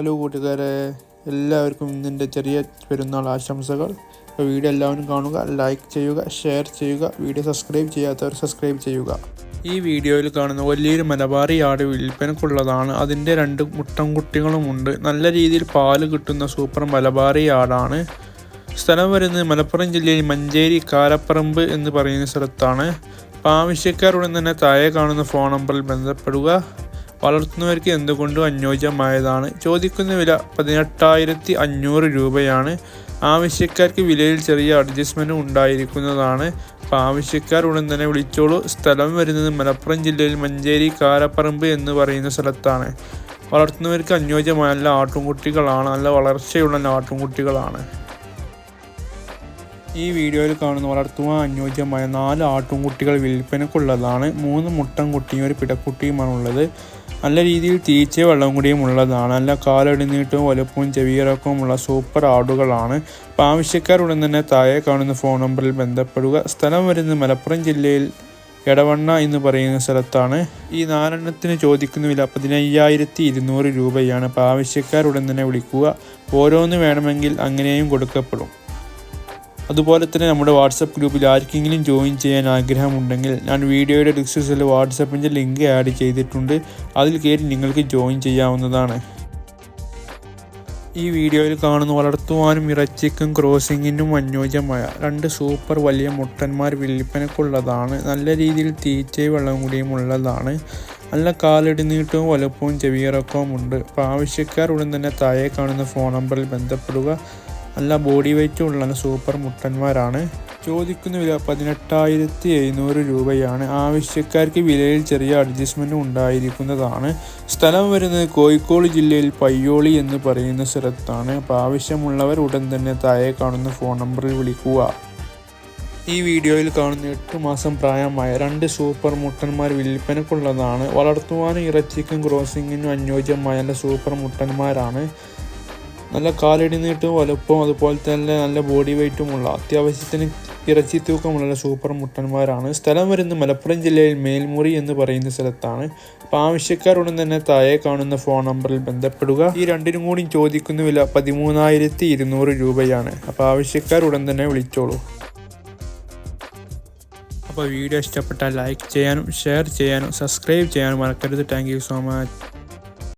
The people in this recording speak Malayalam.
ഹലോ കൂട്ടുകാരെ എല്ലാവർക്കും ഇന്നിന്റെ ചെറിയ പെരുന്നാൾ ആശംസകൾ. വീഡിയോ എല്ലാവരും കാണുക ലൈക്ക് ചെയ്യുക ഷെയർ ചെയ്യുക വീഡിയോ സബ്സ്ക്രൈബ് ചെയ്യാത്തവർ സബ്സ്ക്രൈബ് ചെയ്യുക. ഈ വീഡിയോയിൽ കാണുന്ന വലിയൊരു മലബാറി ആട് വിൽപ്പനക്കുള്ളതാണ്. അതിന്റെ രണ്ട് മുട്ടൻകുട്ടികളുമുണ്ട് നല്ല രീതിയിൽ പാൽ കിട്ടുന്ന സൂപ്പർ മലബാറി ആടാണ്. സ്ഥലം വരുന്നത് മലപ്പുറം ജില്ലയിൽ മഞ്ചേരി കാരപ്പറമ്പ് എന്ന് പറയുന്ന സ്ഥലത്താണ്. അപ്പോൾ തന്നെ താഴെ കാണുന്ന ഫോൺ നമ്പറിൽ ബന്ധപ്പെടുക. വളർത്തുന്നവർക്ക് എന്തുകൊണ്ടും അനുയോജ്യമായതാണ്. ചോദിക്കുന്ന വില പതിനെട്ടായിരത്തി അഞ്ഞൂറ് രൂപയാണ്. ആവശ്യക്കാർക്ക് വിലയിൽ ചെറിയ അഡ്ജസ്റ്റ്മെന്റ് ഉണ്ടായിരിക്കുന്നതാണ്. അപ്പോൾ ആവശ്യക്കാർ ഉടൻ തന്നെ വിളിച്ചോളൂ. സ്ഥലം വരുന്നത് മലപ്പുറം ജില്ലയിൽ മഞ്ചേരി കാരപ്പറമ്പ് എന്ന് പറയുന്ന സ്ഥലത്താണ്. വളർത്തുന്നവർക്ക് അനുയോജ്യമായ നല്ല ആട്ടുംകുട്ടികളാണ്. നല്ല വളർച്ചയുള്ള ആട്ടുംകുട്ടികളാണ്. ഈ വീഡിയോയിൽ കാണുന്ന വളർത്തുവാൻ അനുയോജ്യമായ നാല് ആട്ടുംകുട്ടികൾ വിൽപ്പനക്കുള്ളതാണ്. മൂന്ന് മുട്ടൻ കുട്ടിയും ഒരു പിടക്കുട്ടിയുമാണ് ഉള്ളത് നല്ല രീതിയിൽ തീച്ച വെള്ളം കൂടിയും ഉള്ളതാണ്. നല്ല കാലടിനീട്ടവും വലുപ്പവും ചെവിയിറക്കവുമുള്ള സൂപ്പർ ആടുകളാണ്. അപ്പോൾ ആവശ്യക്കാർ ഉടൻ തന്നെ താഴെ കാണുന്ന ഫോൺ നമ്പറിൽ ബന്ധപ്പെടുക. സ്ഥലം വരുന്നത് മലപ്പുറം ജില്ലയിൽ എടവണ്ണ എന്ന് പറയുന്ന സ്ഥലത്താണ്. ഈ നാലെണ്ണത്തിന് ചോദിക്കുന്ന വില പതിനയ്യായിരത്തി ഇരുന്നൂറ് രൂപയാണ്. അപ്പോൾ ആവശ്യക്കാർ ഉടൻ തന്നെ വിളിക്കുക. ഓരോന്ന് വേണമെങ്കിൽ അങ്ങനെയും കൊടുക്കപ്പെടും. അതുപോലെ തന്നെ നമ്മുടെ വാട്സപ്പ് ഗ്രൂപ്പിൽ ആർക്കെങ്കിലും ജോയിൻ ചെയ്യാൻ ആഗ്രഹമുണ്ടെങ്കിൽ ഞാൻ വീഡിയോയുടെ ഡിസ്ക്രിപ്ഷനിൽ വാട്സപ്പിന്റെ ലിങ്ക് ആഡ് ചെയ്തിട്ടുണ്ട്. അതിൽ കയറി നിങ്ങൾക്ക് ജോയിൻ ചെയ്യാവുന്നതാണ്. ഈ വീഡിയോയിൽ കാണുന്ന വളർത്തുവാനും ഇറച്ചിക്കും ക്രോസിങ്ങിനും അനുയോജ്യമായ രണ്ട് സൂപ്പർ വലിയ മുട്ടന്മാർ വിൽപ്പനക്കുള്ളതാണ് നല്ല രീതിയിൽ തീറ്റയും വെള്ളം കൂടിയും ഉള്ളതാണ്. നല്ല കാലടി വലുപ്പവും ചെവിയിറക്കവും ഉണ്ട് ആവശ്യക്കാർ ഉടൻ തന്നെ താഴെ കാണുന്ന ഫോൺ നമ്പറിൽ ബന്ധപ്പെടുക. നല്ല ബോഡി വെയിറ്റും ഉള്ള നല്ല സൂപ്പർ മുട്ടന്മാരാണ്. ചോദിക്കുന്ന വില പതിനെട്ടായിരത്തി എഴുന്നൂറ് രൂപയാണ്. ആവശ്യക്കാർക്ക് വിലയിൽ ചെറിയ അഡ്ജസ്റ്റ്മെന്റ് ഉണ്ടായിരിക്കുന്നതാണ്. സ്ഥലം വരുന്നത് കോഴിക്കോട് ജില്ലയിൽ പയ്യോളി എന്ന് പറയുന്ന സ്ഥലത്താണ്. അപ്പോൾ ആവശ്യമുള്ളവർ ഉടൻ തന്നെ താഴെ കാണുന്ന ഫോൺ നമ്പറിൽ വിളിക്കുക. ഈ വീഡിയോയിൽ കാണുന്ന എട്ട് മാസം പ്രായമായ രണ്ട് സൂപ്പർ മുട്ടന്മാർ വിൽപ്പനക്കുള്ളതാണ് വളർത്തുവാനും ഇറച്ചിക്കും ക്രോസിങ്ങിനും അനുയോജ്യമായ സൂപ്പർ മുട്ടന്മാരാണ്. നല്ല കാലടി നീട്ടും വലുപ്പവും അതുപോലെ തന്നെ നല്ല ബോഡി വെയ്റ്റുമുള്ള അത്യാവശ്യത്തിന് ഇറച്ചി തൂക്കമുള്ള സൂപ്പർ മുട്ടന്മാരാണ്. സ്ഥലം വരുന്ന മലപ്പുറം ജില്ലയിൽ മേൽമുറി എന്ന് പറയുന്ന സ്ഥലത്താണ്. അപ്പോൾ ആവശ്യക്കാരുടൻ തന്നെ താഴെ കാണുന്ന ഫോൺ നമ്പറിൽ ബന്ധപ്പെടുക. ഈ രണ്ടിനും കൂടി ചോദിക്കുന്ന വില പതിമൂന്നായിരത്തി ഇരുന്നൂറ് രൂപയാണ്. അപ്പോൾ ആവശ്യക്കാർ ഉടൻ തന്നെ വിളിച്ചോളൂ. അപ്പോൾ വീഡിയോ ഇഷ്ടപ്പെട്ടാൽ ലൈക്ക് ചെയ്യാനും ഷെയർ ചെയ്യാനും സബ്സ്ക്രൈബ് ചെയ്യാനും മറക്കരുത്. Thank so much